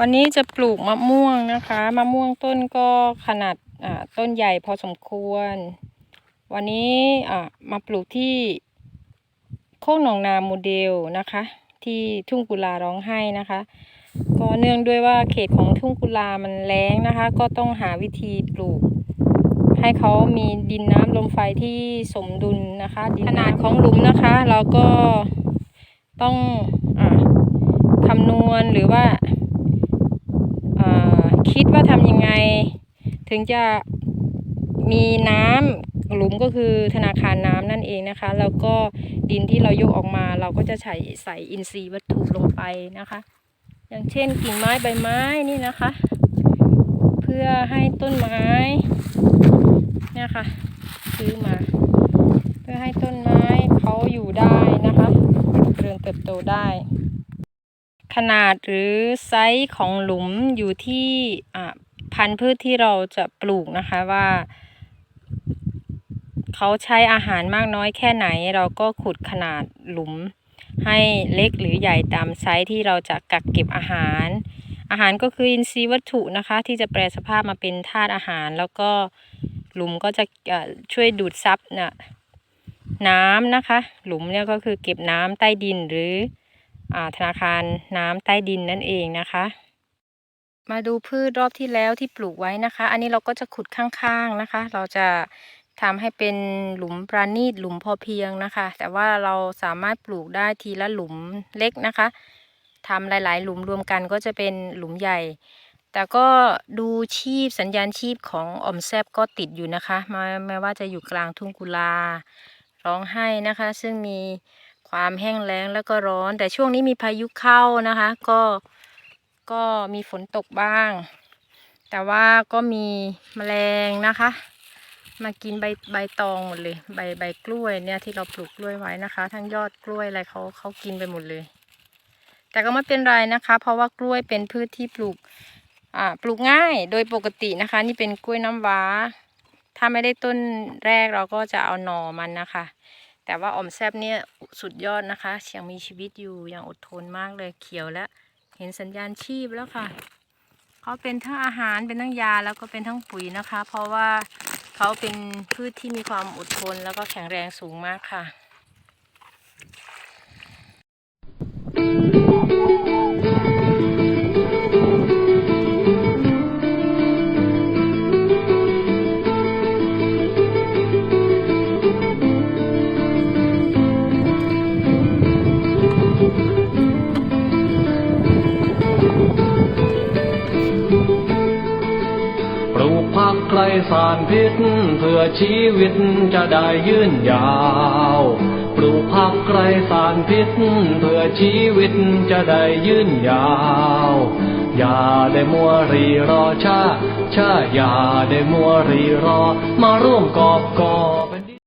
วันนี้จะปลูกมะม่วงนะคะมะม่วงต้นก็ขนาดต้นใหญ่พอสมควร วันนี้มาปลูกที่โคกหนองนาโมเดลนะคะ ที่ทุ่งกุลาร้องไห้นะคะ ก็เนื่องด้วยว่าเขตของทุ่งกุลามันแล้งนะคะ ก็ต้องหาวิธีปลูก ให้เขามีดินน้ำลมไฟที่สมดุลนะคะขนาดของหลุมนะคะ เราก็ต้องอคำนวณหรือว่า ว่าทำยังไง ถึงจะมีน้ำหลุมก็คือธนาคารน้ำนั่นเองนะคะ แล้วก็ดินที่เรายกออกมาเราก็จะใส่ใส่อินทรีย์วัตถุลงไปนะคะ อย่างเช่นกิ่งไม้ใบไม้นี่นะคะ เพื่อให้ต้นไม้เนี่ยค่ะซื้อมา เพื่อให้ต้นไม้เขาอยู่ได้นะคะเจริญเติบโตได้ ขนาดหรือไซส์ของหลุมอยู่ที่อ่าพันธุ์พืชที่เราจะปลูกนะคะว่าเขาใช้อาหารมากน้อยแค่ไหน เราก็ขุดขนาดหลุม ให้เล็กหรือใหญ่ตามไซส์ที่เราจะกักเก็บอาหาร อาหารก็คืออินทรีย์วัตถุนะคะ ที่จะแปลสภาพมาเป็นธาตุอาหาร แล้วก็หลุมก็จะช่วยดูดซับนะน้ำนะคะ หลุมเนี่ยก็คือเก็บน้ำใต้ดินหรือ ธนาคารน้ำใต้ดินนั่นเองนะคะ มาดูพืชรอบที่แล้วที่ปลูกไว้นะคะ อันนี้เราก็จะขุดข้างๆนะคะ เราจะทำให้เป็นหลุมปราณีตหลุมพอเพียงนะคะ แต่ว่าเราสามารถปลูกได้ทีละหลุมเล็กนะคะทำหลาย ๆ หลุมรวมกันก็จะเป็นหลุมใหญ่ แต่ก็ดูชีพสัญญาณชีพของออมแซบก็ติดอยู่นะคะแม้แม้ว่าจะอยู่กลางทุ่งกุลาร้องไห้นะคะ ซึ่งมี ความแห้งแล้งแล้วก็ร้อน แต่ช่วงนี้มีพายุเข้านะคะ ก็ก็มีฝนตกบ้าง แต่ว่าก็มีแมลงนะคะ มากินใบใบตองหมดเลย ใบใบกล้วยเนี่ยที่เราปลูกกล้วยไว้นะคะ ทั้งยอดกล้วยอะไรเขาเขากินไปหมดเลย แต่ก็ไม่เป็นไรนะคะ เพราะว่ากล้วยเป็นพืชที่ปลูกอ่าปลูกง่ายโดยปกตินะคะ นี่เป็นกล้วยน้ำว้า ถ้าไม่ได้ต้นแรกเราก็จะเอาหน่อมันนะคะ แต่ว่าออมแซบเนี่ยสุดยอดนะคะยังมีชีวิตอยู่อย่างอดทนมากเลยเขียวแล้ว เห็นสัญญาณชีพแล้วค่ะเขาเป็นทั้งอาหารเป็นทั้งยาแล้วก็เป็นทั้งปุ๋ยนะคะ เพราะว่าเขาเป็นพืชที่มีความอดทนแล้วก็แข็งแรงสูงมากค่ะ ปลูกผักไกลสารพิษ เพื่อชีวิตจะได้ยืนยาว ปลูกผักไกลสารพิษ เพื่อชีวิตจะได้ยืนยาว อย่าได้มัวรีรอช้าช้าอย่าได้มัวรีรอ มาร่วมกอบกอบ